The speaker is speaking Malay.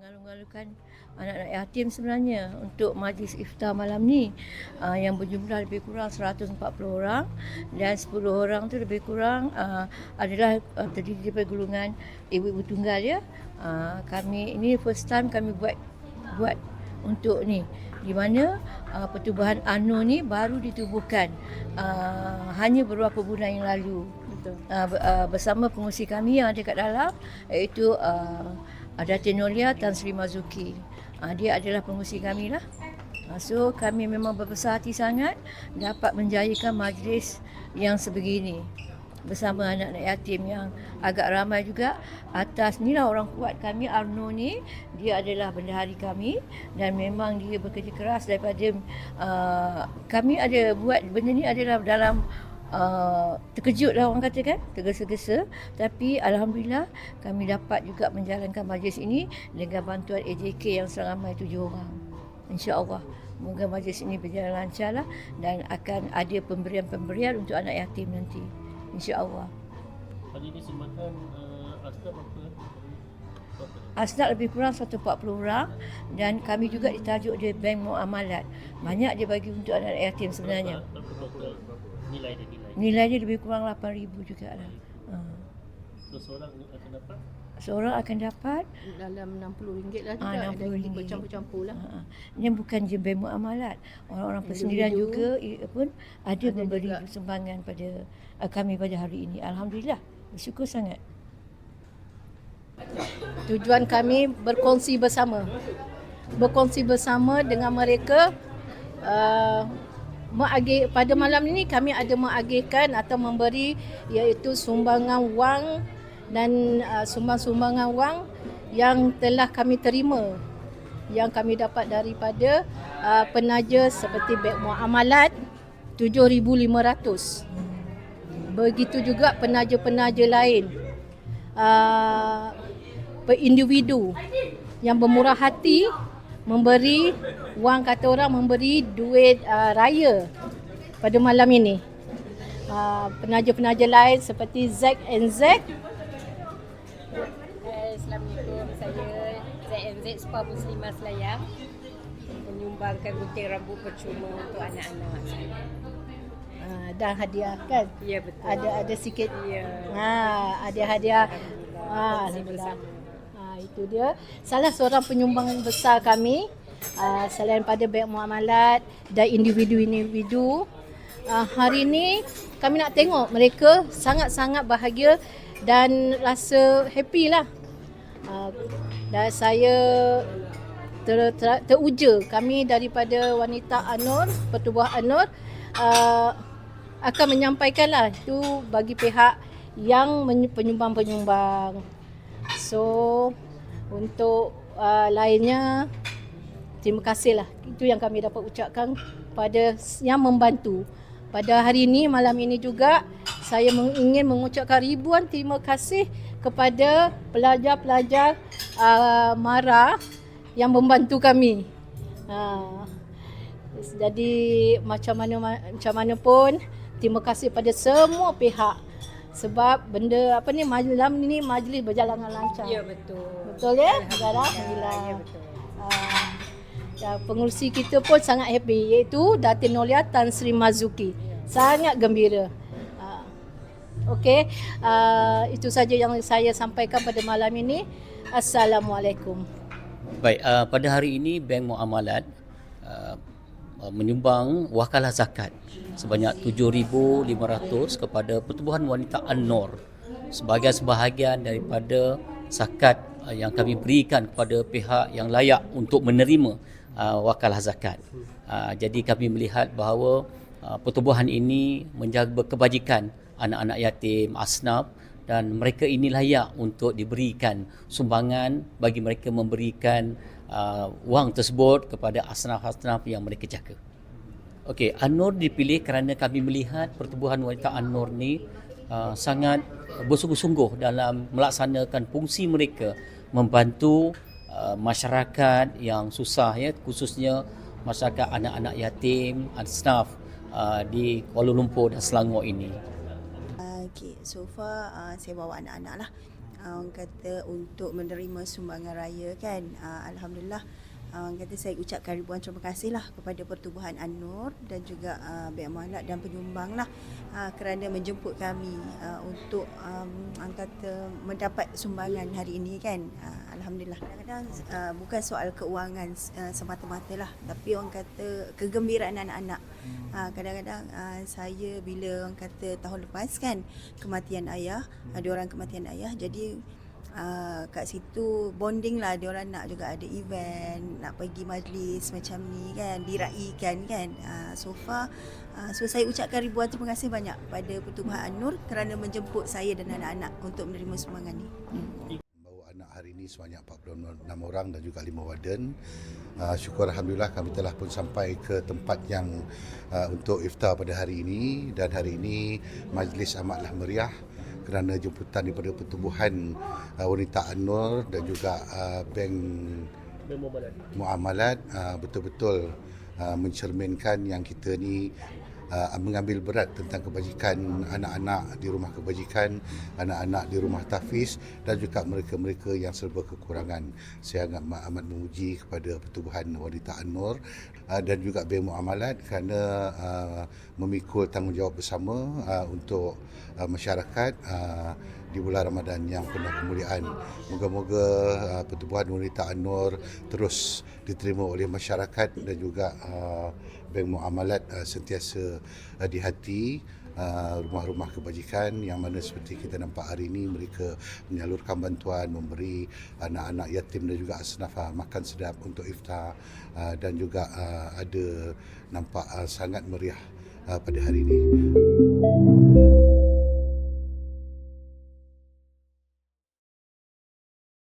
mengalu-alukan anak-anak yatim sebenarnya untuk majlis iftar malam ni uh, yang berjumlah lebih kurang 140 orang dan 10 orang tu lebih kurang uh, adalah uh, terdiri daripada golongan ibu-ibu tunggal ya. Uh, kami ini first time kami buat buat untuk ni di mana uh, pertubuhan ANU ni baru ditubuhkan uh, hanya beberapa bulan yang lalu Betul. uh, uh, bersama pengurusi kami yang ada kat dalam iaitu uh, Datin Nolia Tan Sri Mazuki. Uh, dia adalah pengurusi kami lah. Uh, so kami memang berbesar hati sangat dapat menjayakan majlis yang sebegini bersama anak-anak yatim yang agak ramai juga atas ni lah orang kuat kami Arno ni dia adalah bendahari kami dan memang dia bekerja keras daripada uh, kami ada buat benda ni adalah dalam uh, terkejut lah orang kata kan tergesa-gesa tapi Alhamdulillah kami dapat juga menjalankan majlis ini dengan bantuan AJK yang seramai tujuh orang insyaAllah Moga majlis ini berjalan lancar lah dan akan ada pemberian-pemberian untuk anak yatim nanti. InsyaAllah. Hari ini sumbangan uh, asnaf apa? Berapa? Asnaf lebih kurang 140 orang dan kami juga ditajuk dia Bank Muamalat. Banyak dia bagi untuk anak yatim sebenarnya. Berapa, berapa, berapa nilai dia nilai? Nilai dia lebih kurang 8,000 juga lah. Ha. So seorang akan dapat Seorang akan dapat Dalam RM60 lah Ah, juga. Ada RM60. bercampur-campur lah. Ha, Ini bukan je bank muamalat. Orang-orang persendirian juga pun ada, Ada memberi juga. sumbangan pada uh, kami pada hari ini. Alhamdulillah. Bersyukur sangat. Tujuan kami berkongsi bersama. Berkongsi bersama dengan mereka uh, mengagih pada malam ini kami ada mengagihkan atau memberi iaitu sumbangan wang dan uh, sumbang-sumbangan wang yang telah kami terima yang kami dapat daripada uh, penaja seperti Bank Muamalat 7500 begitu juga penaja-penaja lain uh, individu yang bermurah hati memberi wang kata orang memberi duit uh, raya pada malam ini. Uh, penaja-penaja lain seperti Zack and Zack Assalamualaikum. Saya ZNZ Spa Muslimah Selayang menyumbangkan gunting rambut percuma untuk anak-anak saya. uh, dan hadiah kan. Ya betul. Ada ada sikit. Ya. Ha, ada hadiah. Alhamdulillah. Ha, Kongsi alhamdulillah. Itu dia. Salah seorang penyumbang besar kami uh, selain pada bank muamalat dan individu-individu. Uh, hari ini kami nak tengok mereka sangat-sangat bahagia dan rasa happy lah. Uh, dan saya ter, ter, teruja kami daripada wanita Anur, Pertubuh Anur uh, akan menyampaikanlah itu bagi pihak yang penyumbang-penyumbang. So untuk uh, lainnya terima kasihlah. Itu yang kami dapat ucapkan pada yang membantu. Pada hari ini malam ini juga saya ingin mengucapkan ribuan terima kasih kepada pelajar-pelajar uh, Mara yang membantu kami. Uh, jadi macam mana macam mana pun terima kasih pada semua pihak sebab benda apa ni malam ni majlis berjalan dengan lancar. Ya betul. Betul ya? Alhamdulillah. Ya betul. Uh, ya, pengurusi kita pun sangat happy iaitu Datin Nolia Tan Sri Mazuki. Sangat gembira. Uh, Okey, uh, itu saja yang saya sampaikan pada malam ini. Assalamualaikum. Baik, uh, pada hari ini Bank Muamalat uh, uh, menyumbang wakalah zakat sebanyak 7,500 kepada Pertubuhan Wanita An-Nur sebagai sebahagian daripada zakat uh, yang kami berikan kepada pihak yang layak untuk menerima uh, wakalah zakat. Uh, jadi kami melihat bahawa uh, pertubuhan ini menjaga kebajikan anak-anak yatim, asnaf dan mereka ini layak untuk diberikan sumbangan bagi mereka memberikan uh, wang tersebut kepada asnaf-asnaf yang mereka jaga. Okey, An-Nur dipilih kerana kami melihat pertubuhan wanita An-Nur ni uh, sangat bersungguh-sungguh dalam melaksanakan fungsi mereka membantu uh, masyarakat yang susah ya khususnya masyarakat anak-anak yatim, asnaf uh, di Kuala Lumpur dan Selangor ini. Okay, so far uh, saya bawa anak-anak lah. uh, orang kata untuk menerima sumbangan raya kan. Uh, Alhamdulillah uh, kata saya ucapkan ribuan terima kasih lah kepada Pertubuhan An-Nur dan juga uh, Bank Mualaf dan penyumbang lah uh, kerana menjemput kami uh, untuk um, kata mendapat sumbangan hari ini kan. Uh, Alhamdulillah. Kadang-kadang uh, bukan soal keuangan uh, semata-mata lah tapi orang kata kegembiraan anak-anak. Uh, kadang-kadang uh, saya bila orang kata tahun lepas kan kematian ayah, ada orang kematian ayah jadi uh, kat situ bonding lah dia orang nak juga ada event nak pergi majlis macam ni kan diraikan kan uh, so far uh, so saya ucapkan ribuan terima kasih banyak pada Pertubuhan An-Nur kerana menjemput saya dan anak-anak untuk menerima sumbangan ni hmm. Bawa anak hari ini sebanyak 46 orang dan juga 5 warden. Uh, syukur Alhamdulillah kami telah pun sampai ke tempat yang uh, untuk iftar pada hari ini dan hari ini majlis amatlah meriah kerana jemputan daripada pertubuhan uh, wanita An-Nur dan juga uh, bank muamalat uh, betul-betul uh, mencerminkan yang kita ni uh, mengambil berat tentang kebajikan anak-anak di rumah kebajikan, anak-anak di rumah tahfiz dan juga mereka-mereka yang serba kekurangan. Saya amat, amat memuji kepada Pertubuhan Wanita An-Nur uh, dan juga Bank Muamalat kerana uh, memikul tanggungjawab bersama uh, untuk uh, masyarakat uh, di bulan Ramadan yang penuh kemuliaan. Moga-moga uh, Pertubuhan Wanita An-Nur terus diterima oleh masyarakat dan juga uh, Bank Muamalat uh, sentiasa uh, di hati uh, rumah-rumah kebajikan yang mana seperti kita nampak hari ini mereka menyalurkan bantuan memberi anak-anak yatim dan juga asnaf uh, makan sedap untuk iftar uh, dan juga uh, ada nampak uh, sangat meriah uh, pada hari ini.